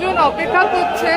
লোকজন অপেক্ষা করছে।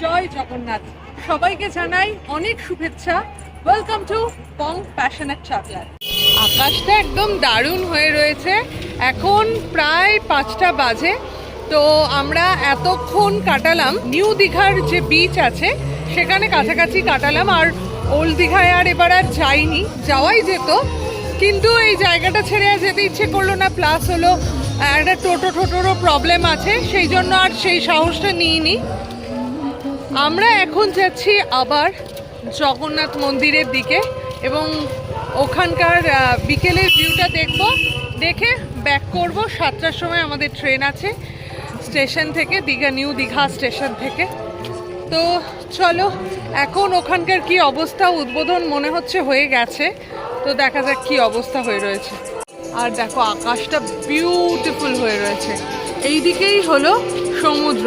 জয় জগন্নাথ। সবাইকে জানাই অনেক শুভেচ্ছা। Welcome to Pong passionate traveller আকাশটা একদম দারুণ হয়ে রয়েছে। এখন প্রায় পাঁচটা বাজে। তো আমরা এতক্ষণ কাটালাম। নিউ দীঘার যে বিচ আছে, সেখানে কাছাকাছি কাটালাম। আর ওল্ড দীঘায় আর এবার আর যাইনি। যাওয়াই যেত। কিন্তু এই জায়গাটা ছেড়ে আর যেতে ইচ্ছে করল না। প্লাস হলো, একটা টোটো টোটোরও প্রবলেম আছে। সেই জন্য আর সেই সাহসটা নিইনি। আমরা এখন যাচ্ছি আবার জগন্নাথ মন্দিরের দিকে এবং ওখানকার বিকেলের ভিউটা দেখব। দেখে ব্যাক করব। সাতটার সময় আমাদের ট্রেন আছে স্টেশন থেকে, দীঘা, নিউ দীঘা স্টেশন থেকে। তো চলো, এখন ওখানকার কি অবস্থা? উদ্বোধন মনে হচ্ছে হয়ে গেছে। তো দেখা যাক কি অবস্থা হয়ে রয়েছে। আর দেখো, আকাশটা বিউটিফুল হয়ে রয়েছে। এই দিকেই হলো সমুদ্র।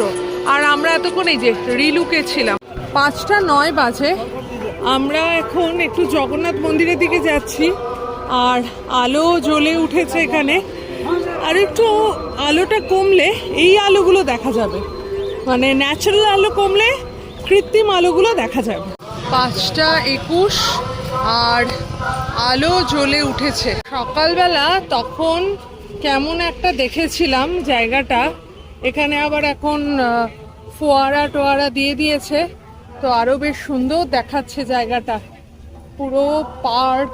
আর আমরা এতক্ষণ এই যে রিলুকে ছিলাম। পাঁচটা নয় বাজে। আমরা এখন একটু জগন্নাথ মন্দিরের দিকে যাচ্ছি। আর আলো জ্বলে উঠেছে এখানে। আর একটু আলোটা কমলে এই আলোগুলো দেখা যাবে। মানে ন্যাচারাল আলো কমলে কৃত্রিম আলোগুলো দেখা যাবে। পাঁচটা একুশ আর আলো জ্বলে উঠেছে। সকালবেলা তখন কেমন একটা দেখেছিলাম জায়গাটা। এখানে আবার এখন ফোয়ারা টোয়ারা দিয়ে দিয়েছে। তো আরও বেশ সুন্দর দেখাচ্ছে জায়গাটা। পুরো পার্ক।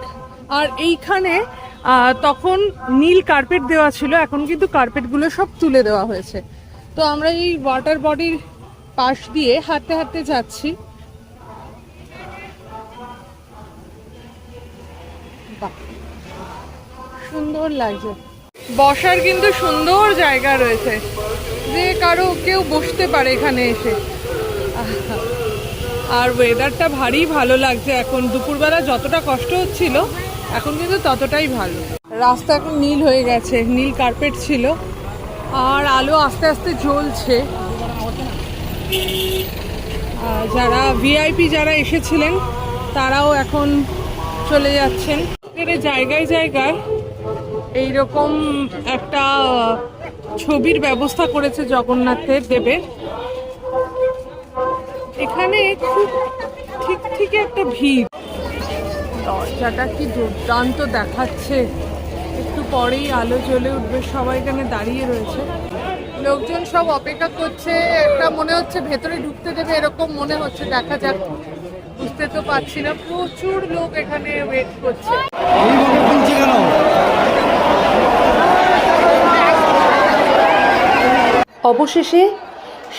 আর এইখানে তখন নীল কার্পেট দেওয়া ছিল, এখন কিন্তু কার্পেটগুলো সব তুলে দেওয়া হয়েছে। তো আমরা এই ওয়াটার বডির পাশ দিয়ে হাঁটতে হাঁটতে যাচ্ছি। সুন্দর লাগছে। বসার কিন্তু সুন্দর জায়গা রয়েছে। যে কারও কেউ বসতে পারে এখানে এসে। আর ওয়েদারটা ভারী ভালো লাগছে। এখন দুপুরবেলা যতটা কষ্ট হচ্ছিল, এখন কিন্তু ততটাই ভালো। রাস্তা এখন নীল হয়ে গেছে, নীল কার্পেট ছিল। আর আলো আস্তে আস্তে জ্বলছে। যারা ভিআইপি যারা এসেছিলেন, তারাও এখন চলে যাচ্ছেন। জায়গায় জায়গায় এইরকম একটা ছবির ব্যবস্থা করেছে জগন্নাথের দেবের। এখানে খুব ঠিক ঠিক একটা ভিড়। দরজাটা কি দুর্দান্ত দেখাচ্ছে। একটু পরেই আলো জ্বলে উঠবে, সবাই এখানে দাঁড়িয়ে রয়েছে। লোকজন সব অপেক্ষা করছে, একটা মনে হচ্ছে ভেতরে ঢুকতে দেবে, এরকম মনে হচ্ছে, দেখা যাক। বুঝতে তো পারছি না, প্রচুর লোক এখানে ওয়েট করছে। অবশেষে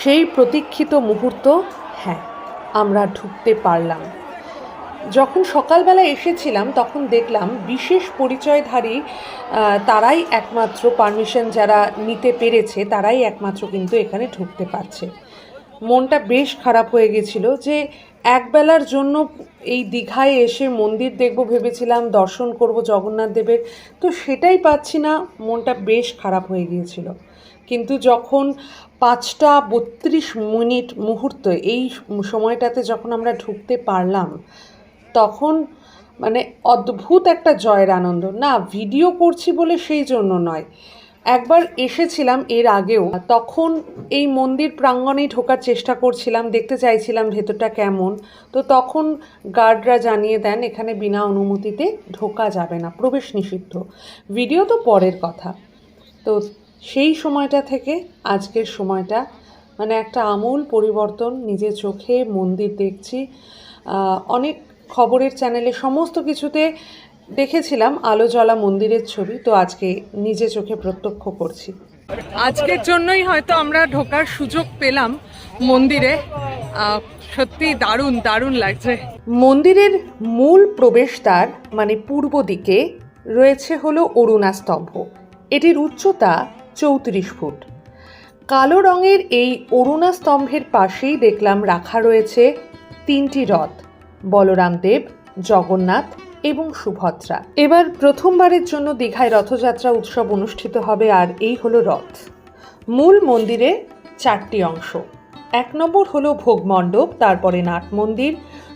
সেই প্রতীক্ষিত মুহূর্ত হ্যাঁ আমরা ঢুকতে পারলাম। যখন সকালবেলা এসেছিলাম, তখন দেখলাম বিশেষ পরিচয়ধারী তারাই একমাত্র পারমিশন যারা নিতে পেরেছে, তারাই একমাত্র কিন্তু এখানে ঢুকতে পারছে। মনটা বেশ খারাপ হয়ে গেছিল যে একবেলার জন্য এই দীঘায় এসে মন্দির দেখব ভেবেছিলাম, দর্শন করব জগন্নাথ দেবের, তো সেটাই পাচ্ছি না। মনটা বেশ খারাপ হয়ে গিয়েছিল। কিন্তু যখন পাঁচটা বত্রিশ মিনিট মুহূর্ত এই সময়টাতে যখন আমরা ঢুকতে পারলাম, তখন মানে অদ্ভুত একটা জয়ের আনন্দ। না, ভিডিও করছি বলে সেই জন্য নয়। একবার এসেছিলাম এর আগেও, তখন এই মন্দির প্রাঙ্গণে ঢোকার চেষ্টা করছিলাম, দেখতে চাইছিলাম ভেতরটা কেমন। তো তখন গার্ডরা জানিয়ে দেন, এখানে বিনা অনুমতিতে ঢোকা যাবে না, প্রবেশ নিষিদ্ধ। ভিডিও তো পরের কথা। তো সেই সময়টা থেকে আজকের সময়টা মানে একটা আমূল পরিবর্তন নিজে চোখে মন্দির দেখছি। অনেক খবরের চ্যানেলে সমস্ত কিছুতে দেখেছিলাম আলো জ্বলা মন্দিরের ছবি তো আজকে নিজে চোখে প্রত্যক্ষ করছি। আজকের জন্যই হয়তো আমরা ঢোকার সুযোগ পেলাম মন্দিরে। সত্যি দারুণ দারুণ লাগছে। মন্দিরের মূল প্রবেশদ্বার মানে পূর্ব দিকে রয়েছে হলো অরুণা স্তম্ভ এটির উচ্চতা চৌত্রিশ ফুট। কালো রঙের এই অরুণা স্তম্ভের পাশেই দেখলাম রাখা রয়েছে তিনটি রথ, বলরাম দেব, জগন্নাথ এবং সুভদ্রা। এবার প্রথমবারের জন্য দীঘায় রথযাত্রা উৎসব অনুষ্ঠিত হবে আর এই হলো রথ। মূল মন্দিরে চারটি অংশ, এক নম্বর হলো ভোগমণ্ডপ তারপরে নাট মন্দির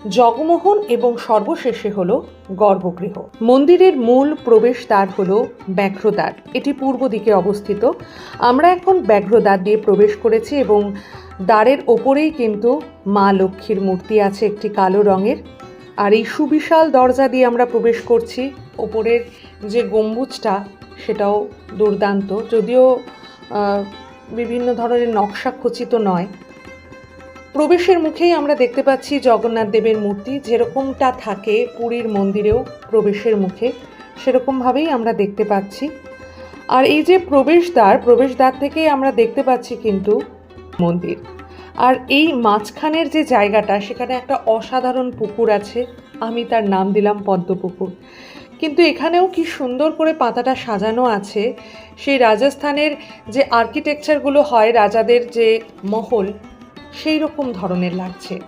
জগমোহন এবং সর্বশেষে হল গর্ভগৃহ। মন্দিরের মূল প্রবেশদ্বার হল ব্যাঘ্রদ্বার। এটি পূর্ব দিকে অবস্থিত। আমরা এখন ব্যাঘ্রদ্বার দিয়ে প্রবেশ করেছি এবং দ্বারের ওপরেই কিন্তু মা লক্ষ্মীর মূর্তি আছে একটি কালো রঙের। আর এই সুবিশাল দরজা দিয়ে আমরা প্রবেশ করছি। ওপরের যে গম্বুজটা, সেটাও দুর্দান্ত। যদিও বিভিন্ন ধরনের নকশা খচিত নয়। প্রবেশের মুখেই আমরা দেখতে পাচ্ছি জগন্নাথ দেবের মূর্তি। যেরকমটা থাকে পুরীর মন্দিরেও প্রবেশের মুখে, সেরকমভাবেই আমরা দেখতে পাচ্ছি। আর এই যে প্রবেশদ্বার প্রবেশদ্বার থেকেই আমরা দেখতে পাচ্ছি কিন্তু মন্দির। আর এই মাঝখানের যে জায়গাটা, সেখানে একটা অসাধারণ পুকুর আছে। আমি তার নাম দিলাম পদ্মপুকুর। কিন্তু এখানেও কি সুন্দর করে পাতাটা সাজানো আছে। সেই রাজস্থানের যে আর্কিটেকচারগুলো হয়, রাজাদের যে মহল সেই রকম ধরনের লাগছে।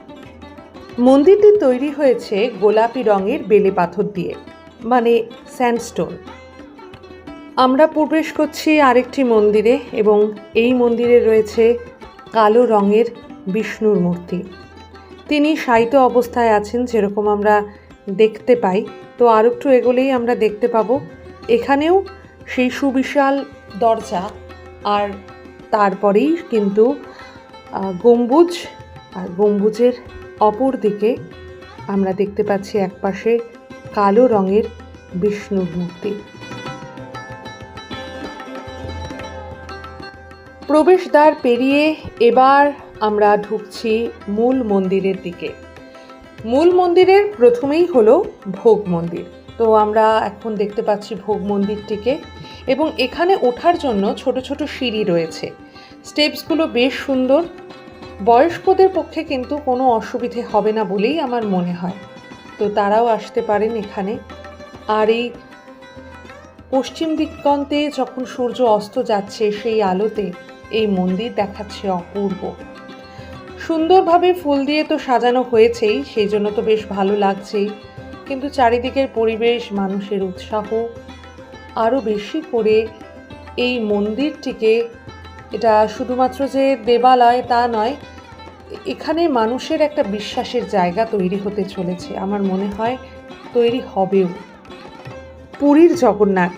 মন্দিরটি তৈরি হয়েছে গোলাপি রঙের বেলে পাথর দিয়ে মানে স্যান্ডস্টোন। আমরা প্রবেশ করছি আরেকটি মন্দিরে এবং এই মন্দিরে রয়েছে কালো রঙের বিষ্ণুর মূর্তি। তিনি শায়িত অবস্থায় আছেন যেরকম আমরা দেখতে পাই। তো আর একটু এগোলেই আমরা দেখতে পাবো। এখানেও সেই সুবিশাল দরজা আর তারপরেই কিন্তু গম্বুজ আর গম্বুজের অপর দিকে আমরা দেখতে পাচ্ছি একপাশে কালো রঙের বিষ্ণুর মূর্তি। প্রবেশদ্বার পেরিয়ে এবার আমরা ঢুকছি মূল মন্দিরের দিকে। মূল মন্দিরের প্রথমেই হলো ভোগ মন্দির। তো আমরা এখন দেখতে পাচ্ছি ভোগ মন্দিরটিকে এবং এখানে ওঠার জন্য ছোট ছোট সিঁড়ি রয়েছে। স্টেপসগুলো বেশ সুন্দর। বয়স্কদের পক্ষে কিন্তু কোনো অসুবিধে হবে না বলেই আমার মনে হয়। তো তারাও আসতে পারেন এখানে। আর এই পশ্চিম দিগন্তে যখন সূর্য অস্ত যাচ্ছে, সেই আলোতে এই মন্দির দেখাচ্ছে অপূর্ব। সুন্দরভাবে ফুল দিয়ে তো সাজানো হয়েছেই, সেই জন্য তো বেশ ভালো লাগছেই কিন্তু চারিদিকের পরিবেশ, মানুষের উৎসাহ, আরও বেশি করে এই মন্দিরটিকে এটা শুধুমাত্র যে দেবালয় তা নয়, এখানে মানুষের একটা বিশ্বাসের জায়গা তৈরি হতে চলেছে, আমার মনে হয় তৈরি হবেও। পুরীর জগন্নাথ,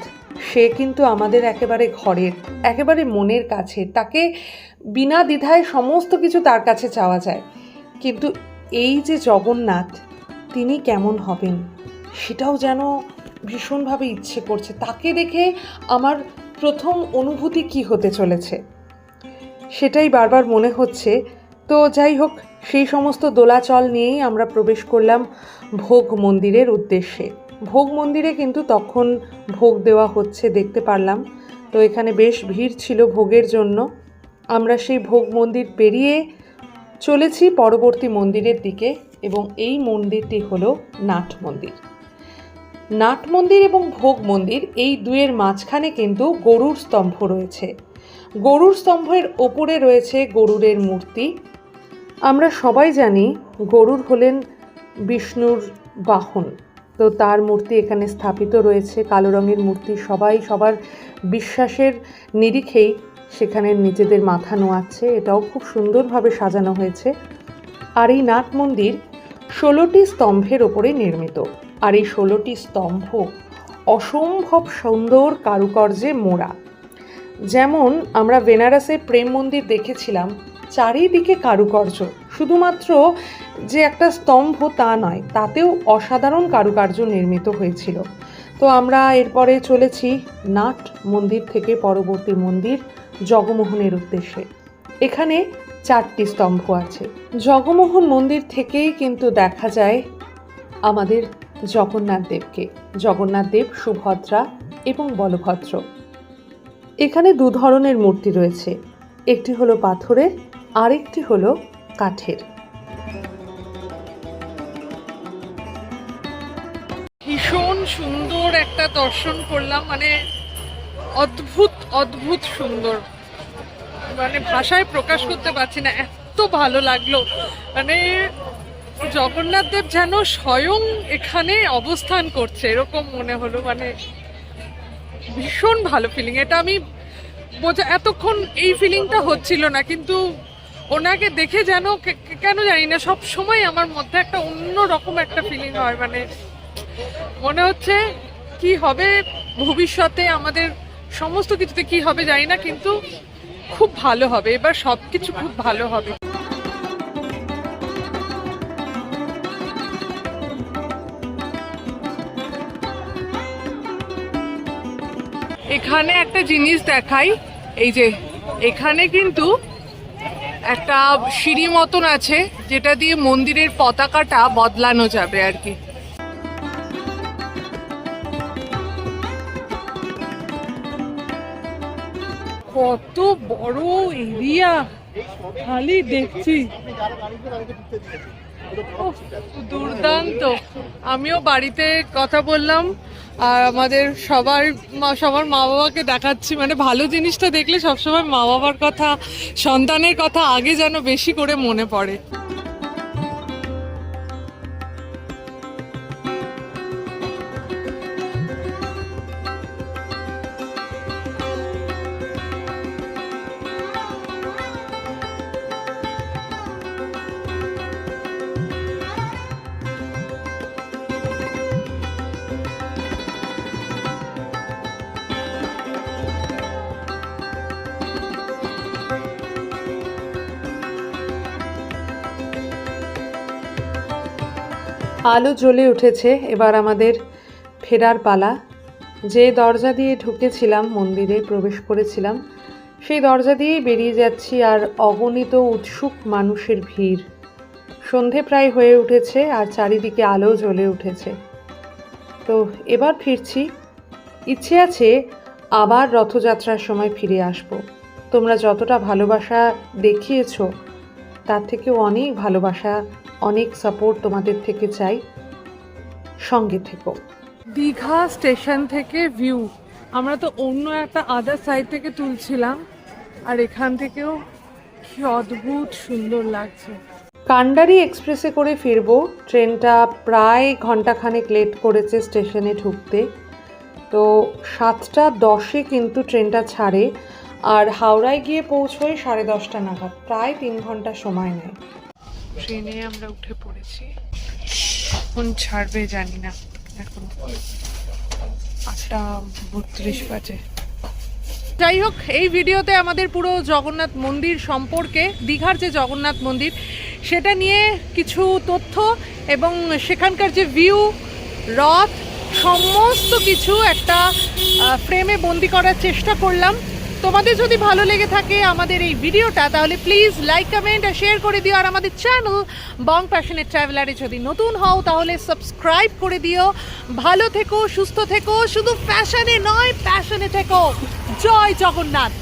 সে কিন্তু আমাদের একেবারে ঘরের, একেবারে মনের কাছে, তাকে বিনা দ্বিধায় সমস্ত কিছু তার কাছে চাওয়া যায়। কিন্তু এই যে জগন্নাথ, তিনি কেমন হবেন, সেটাও যেন ভীষণভাবে ইচ্ছে করছে। তাকে দেখে আমার প্রথম অনুভূতি কি হতে চলেছে? সেটাই বারবার মনে হচ্ছে। তো যাই হোক, সেই সমস্ত দোলাচল নিয়েই আমরা প্রবেশ করলাম ভোগ মন্দিরের উদ্দেশ্যে। ভোগ মন্দিরে কিন্তু তখন ভোগ দেওয়া হচ্ছে দেখতে পারলাম। তো এখানে বেশ ভিড় ছিল ভোগের জন্য। আমরা সেই ভোগ মন্দির পেরিয়ে চলেছি পরবর্তী মন্দিরের দিকে এবং এই মন্দিরটি হলো নাট মন্দির। নাট মন্দির এবং ভোগ মন্দির এই দুয়ের মাঝখানে কিন্তু গরুর স্তম্ভ রয়েছে। গরুর স্তম্ভের ওপরে রয়েছে গরুরের মূর্তি। আমরা সবাই জানি গরুর হলেন বিষ্ণুর বাহন। তো তার মূর্তি এখানে স্থাপিত রয়েছে। কালো রঙের মূর্তি সবাই সবার বিশ্বাসের নিরিখেই সেখানে নিজেদের মাথা নোয়াচ্ছে। এটাও খুব সুন্দরভাবে সাজানো হয়েছে। আর এই নাট মন্দির ষোলোটি স্তম্ভের ওপরে নির্মিত। আর এই ষোলোটি স্তম্ভ অসম্ভব সুন্দর কারুকার্যে মোড়া। যেমন আমরা বেনারসের প্রেম মন্দির দেখেছিলাম, চারিদিকে কারুকার্য। শুধুমাত্র যে একটা স্তম্ভ তা নয়, তাতেও অসাধারণ কারুকার্য নির্মিত হয়েছিল। তো আমরা এরপরে চলেছি নাট মন্দির থেকে পরবর্তী মন্দির জগমোহনের উদ্দেশ্যে। এখানে চারটি স্তম্ভ আছে। জগমোহন মন্দির থেকেই কিন্তু দেখা যায় আমাদের জগন্নাথ দেবকে জগন্নাথ দেব সুভদ্রা এবং বলভদ্র। এখানে দু ধরনের মূর্তি রয়েছে। একটি হলো পাথরের, আরেকটি হলো কাঠের। ভীষণ সুন্দর একটা দর্শন করলাম মানে অদ্ভুত অদ্ভুত সুন্দর। মানে ভাষায় প্রকাশ করতে পারছি না, এত ভালো লাগল। মানে জগন্নাথ দেব যেন স্বয়ং এখানে অবস্থান করছে, এরকম মনে হলো মানে ভীষণ ভালো ফিলিং এটা আমি বোঝা এতক্ষণ এই ফিলিংটা হচ্ছিল না, কিন্তু ওনাকে দেখে যেন কেন জানি না, সব সময় আমার মধ্যে একটা অন্য রকম একটা ফিলিং হয় মানে মনে হচ্ছে কি হবে ভবিষ্যতে, আমাদের সমস্ত কিছুতে কি হবে জানি না, কিন্তু খুব ভালো হবে, এবার সব কিছু খুব ভালো হবে। এখানে একটা জিনিস দেখাই, এই যে এখানে কিন্তু একটা সিঁড়ি মতন আছে, যেটা দিয়ে মন্দিরের পতাকাটা বদলানো যাবে আর কি। কত বড় এরিয়া, খালি দেখছি। দুর্দান্ত। আমিও বাড়িতে কথা বললাম, আর আমাদের সবার সবার মা বাবাকে দেখাচ্ছি। মানে ভালো জিনিসটা দেখলে সবসময় মা বাবার কথা, সন্তানের কথা আগে যেন বেশি করে মনে পড়ে। আলো জ্বলে উঠেছে, এবার আমাদের ফেরার পালা। যে দরজা দিয়ে ঢুকেছিলাম, মন্দিরে প্রবেশ করেছিলাম, সেই দরজা দিয়েই বেরিয়ে যাচ্ছি আর অগণিত উৎসুক মানুষের ভিড়। সন্ধে প্রায় হয়ে উঠেছে আর চারিদিকে আলো জ্বলে উঠেছে। তো এবার ফিরছি। ইচ্ছে আছে আবার রথযাত্রার সময় ফিরে আসব। তোমরা যতটা ভালোবাসা দেখিয়েছো তার থেকেও অনেক ভালোবাসা অনেক সাপোর্ট তোমাদের থেকে চাই। সঙ্গে থেকো। দীঘা স্টেশন থেকে ভিউ আমরা তো অন্য একটা আদার সাইড থেকে তুলছিলাম। আর এখান থেকেও কি অদ্ভুত সুন্দর লাগছে। কান্ডারি এক্সপ্রেসে করে ফিরবো। ট্রেনটা প্রায় ঘন্টাখানেক লেট করেছে স্টেশনে ঢুকতে। তো সাতটা দশে কিন্তু ট্রেনটা ছাড়ে। আর হাওড়ায় গিয়ে পৌঁছোয় সাড়ে দশটা নাগাদ। প্রায় তিন ঘণ্টা সময় নেয়। ট্রেনে আমরা উঠে পড়েছি। কখন ছাড়বে জানি না। এখন আটটা বত্রিশ বাজে। যাই হোক, এই ভিডিওতে আমাদের পুরো জগন্নাথ মন্দির সম্পর্কে, দীঘার যে জগন্নাথ মন্দির, সেটা নিয়ে কিছু তথ্য এবং সেখানকার যে ভিউ রথ, সমস্ত কিছু একটা ফ্রেমে বন্দি করার চেষ্টা করলাম। তোমাদের যদি ভালো লেগে থাকে আমাদের এই ভিডিওটা, তাহলে প্লিজ লাইক কমেন্ট আর শেয়ার করে দিও। আর আমাদের চ্যানেল বং প্যাশনের ট্রাভেলারে যদি নতুন হও, তাহলে সাবস্ক্রাইব করে দিও। ভালো থেকো, সুস্থ থেকো, শুধু ফ্যাশনে নয় প্যাশনে থেকো। জয় জগন্নাথ।